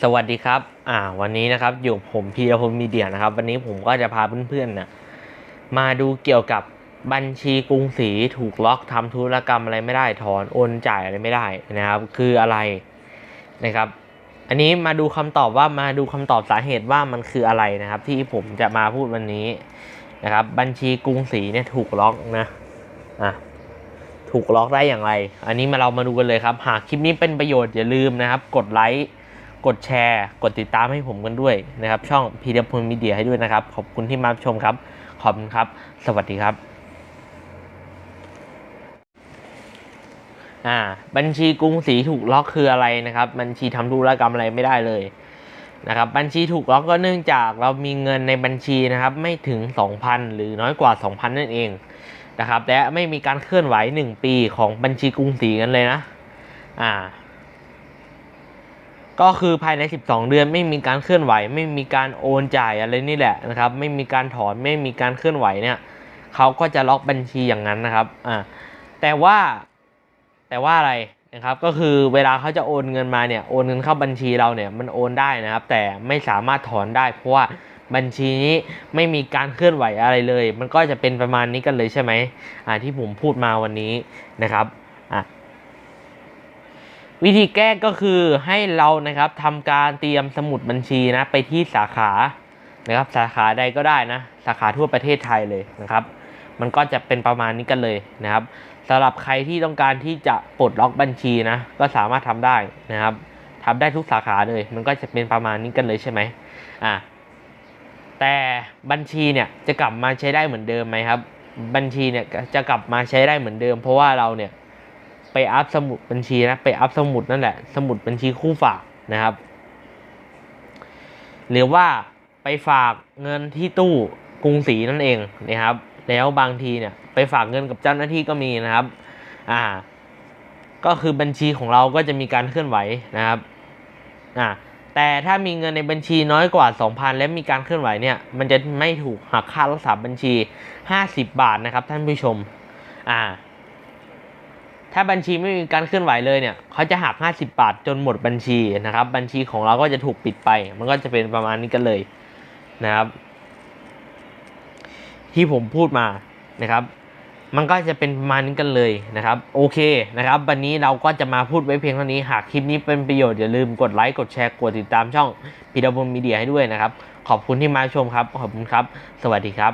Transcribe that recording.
สวัสดีครับ อ่า วันนี้นะครับอยู่ผมพีรพลมีเดียนะครับ วันนี้ผมก็จะพาเพื่อนๆนะมาดูเกี่ยวกับบัญชีกรุงศรีถูกล็อกทำธุรกรรมอะไรไม่ได้ถอนโอนจ่ายอะไรไม่ได้นะครับ คืออะไรนะครับ อันนี้มาดูคำตอบว่ามาดูคำตอบสาเหตุว่ามันคืออะไรนะครับ ที่ผมจะมาพูดวันนี้นะครับ บัญชีกรุงศรีเนี่ยถูกล็อกนะอะถูกล็อกได้อย่างไร อันนี้มาเรามาดูกันเลยครับ หากคลิปนี้เป็นประโยชน์อย่าลืมนะครับ กดไลค์ กดแชร์ กดติดตามให้ผมกันด้วยนะครับ ช่องพีเดพลมีเดียให้ด้วยนะครับ ขอบคุณที่มาชมครับ ขอบคุณครับ สวัสดีครับอ่าบัญชีกรุงศรีถูกล็อกคืออะไรนะครับ บัญชีทำธุรกรรมอะไรไม่ได้เลยนะครับ บัญชีถูกล็อกก็เนื่องจากเรามีเงินในบัญชีนะครับ ไม่ถึง 2,000 หรือน้อยกว่า 2,000 นั่นเองนะครับและไม่มีการเคลื่อนไหว 1 ปีของบัญชีกรุงศรีกันเลยนะอ่า ก็คือภายใน 12 เดือนไม่มีการเคลื่อนไหว ไม่มีการโอนจ่ายอะไรนี่แหละนะครับ ไม่มีการถอนไม่มีการเคลื่อนไหวเนี่ยเขาก็จะล็อกบัญชีอย่างนั้นนะครับอ่าแต่ว่าแต่ว่าอะไรนะครับก็คือเวลาเขาจะโอนเงินมาเนี่ยโอนเงินเข้าบัญชีเราเนี่ยมันโอนได้นะครับ แต่ไม่สามารถถอนได้เพราะว่าบัญชีนี้ไม่มีการเคลื่อนไหวอะไรเลย มันก็จะเป็นประมาณนี้กันเลยใช่ไหมอ่าที่ผมพูดมาวันนี้นะครับอะ วิธีแก้ก็คือให้เรานะครับทำการเตรียมสมุดบัญชีนะไปที่สาขานะครับสาขาใดก็ได้นะ สาขาทั่วประเทศไทยเลยนะครับ มันก็จะเป็นประมาณนี้กันเลยนะครับสำหรับใครที่ต้องการที่จะปลดล็อกบัญชีนะ ก็สามารถทำได้นะครับทำได้ทุกสาขาเลย มันก็จะเป็นประมาณนี้กันเลยใช่ไหมอ่าแต่บัญชีเนี่ยจะกลับมาใช้ได้เหมือนเดิมไหมครับ บัญชีเนี่ยจะกลับมาใช้ได้เหมือนเดิม เพราะว่าเราเนี่ย ไปอัพสมุดบัญชีนะไปอัพสมุดนั่นแหละ สมุดบัญชีคู่ฝากนะครับ หรือว่าไปฝากเงินที่ตู้กรุงศรีนั่นเองนะครับ แล้วบางทีเนี่ยไปฝากเงินกับเจ้าหน้าที่ก็มีนะครับ อ่า ก็คือบัญชีของเราก็จะมีการเคลื่อนไหวนะครับ อ่า แต่ถ้ามีเงินในบัญชีน้อยกว่า 2,000 และมีการเคลื่อนไหวเนี่ย มันจะไม่ถูกหักค่ารักษาบัญชี 50 บาทนะครับท่านผู้ชม อ่า ถ้าบัญชีไม่มีการเคลื่อนไหวเลยเนี่ยเขาจะหัก 50 บาทจนหมดบัญชีนะครับ บัญชีของเราก็จะถูกปิดไป มันก็จะเป็นประมาณนี้กันเลยนะครับ ที่ผมพูดมานะครับ มันก็จะเป็นประมาณนี้กันเลยนะครับ โอเคนะครับ วันนี้เราก็จะมาพูดไว้เพียงเท่านี้ หากคลิปนี้เป็นประโยชน์อย่าลืมกดไลค์กดแชร์กดติดตามช่องพีดาบมีเดียให้ด้วยนะครับ ขอบคุณที่มาชมครับ ขอบคุณครับ สวัสดีครับ